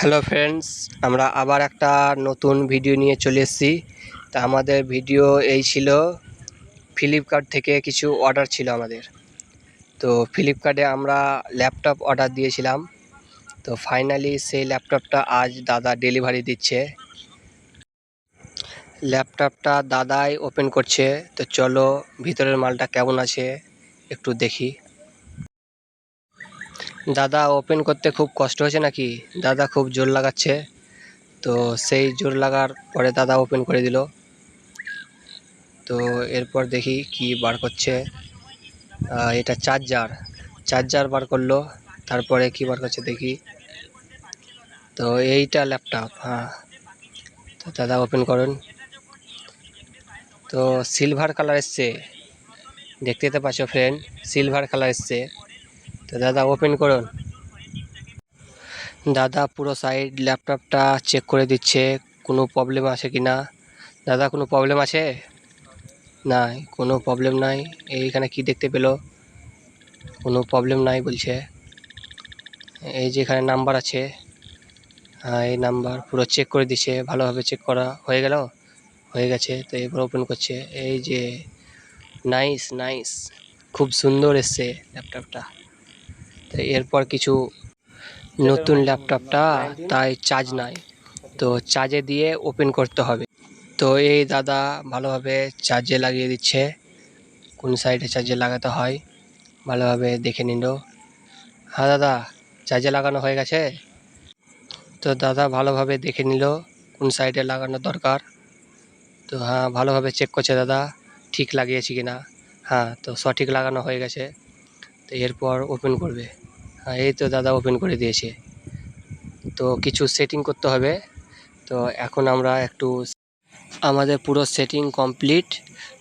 Hello friends আমরা আবার একটা নতুন ভিডিও নিয়ে চলে এসেছি। তা আমাদের ভিডিও এই ছিল ফ্লিপকার্ট থেকে কিছু অর্ডার ছিল আমাদের। তো ফ্লিপকার্টে আমরা ল্যাপটপ অর্ডার দিয়েছিলাম। তো ফাইনালি সেই ল্যাপটপটা আজ দাদা ডেলিভারি দিচ্ছে। ল্যাপটপটা দাদাই ওপেন করছে। তো চলো ভিতরের মালটা কেমন আছে একটু দেখি। দাদা ওপেন করতে খুব কষ্ট হয়েছে নাকি? দাদা খুব জোর লাগাচ্ছে। তো সেই জোর লাগার পরে দাদা ওপেন করে দিল। তো এরপর দেখি কি বার করছে। এটা চার্জার চার্জার বার করল। তারপরে কি বার করছে দেখি। তো এইটা ল্যাপটপ হ্যাঁ। তো দাদা ওপেন করুন। তো সিলভার কালার এসছে। দেখতে তো পাচ্ছ ফ্রেন্ড সিলভার কালার এসছে। তো দাদা ওপেন করুন। দাদা, পুরো সাইড ল্যাপটপটা চেক করে দিচ্ছে, কোনো প্রবলেম আছে কি না দাদা, কোনো প্রবলেম আছে? নাই, কোনো প্রবলেম নাই। এইখানে কি দেখতে পেল? কোনো প্রবলেম নাই বলছে। এই যে এখানে নাম্বার আছে। হ্যাঁ এই নাম্বার পুরো চেক করে দিচ্ছে, ভালোভাবে চেক করা হয়ে গেল? হয়ে গেছে, তো এবার ওপেন করছে। এই যে নাইস নাইস খুব সুন্দর এসছে ল্যাপটপটা এরপর কিছু নতুন ল্যাপটপটা তাই চার্জ নাই। তো চার্জে দিয়ে ওপেন করতে হবে। তো এই দাদা ভালোভাবে চার্জে লাগিয়ে দিচ্ছে। কোন সাইডে চার্জে লাগাতে হয়, ভালোভাবে দেখে নিল। হ্যাঁ দাদা চার্জে লাগানো হয়ে গেছে? তো দাদা ভালোভাবে দেখে নিল কোন সাইডে লাগানো দরকার। তো হ্যাঁ ভালোভাবে চেক করছে দাদা, ঠিক লাগিয়েছি কি না হ্যাঁ তো সঠিক লাগানো হয়ে গেছে। তো এরপর ওপেন করবে। হ্যাঁ এই তো দাদা ওপেন করে দিয়েছে। তো কিছু সেটিং করতে হবে। তো এখন আমরা একটু আমাদের পুরো সেটিং কমপ্লিট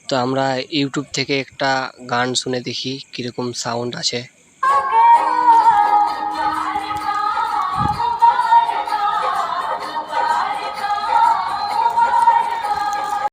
তো আমরা ইউটিউব থেকে একটা গান শুনে দেখি কীরকম সাউন্ড আছে।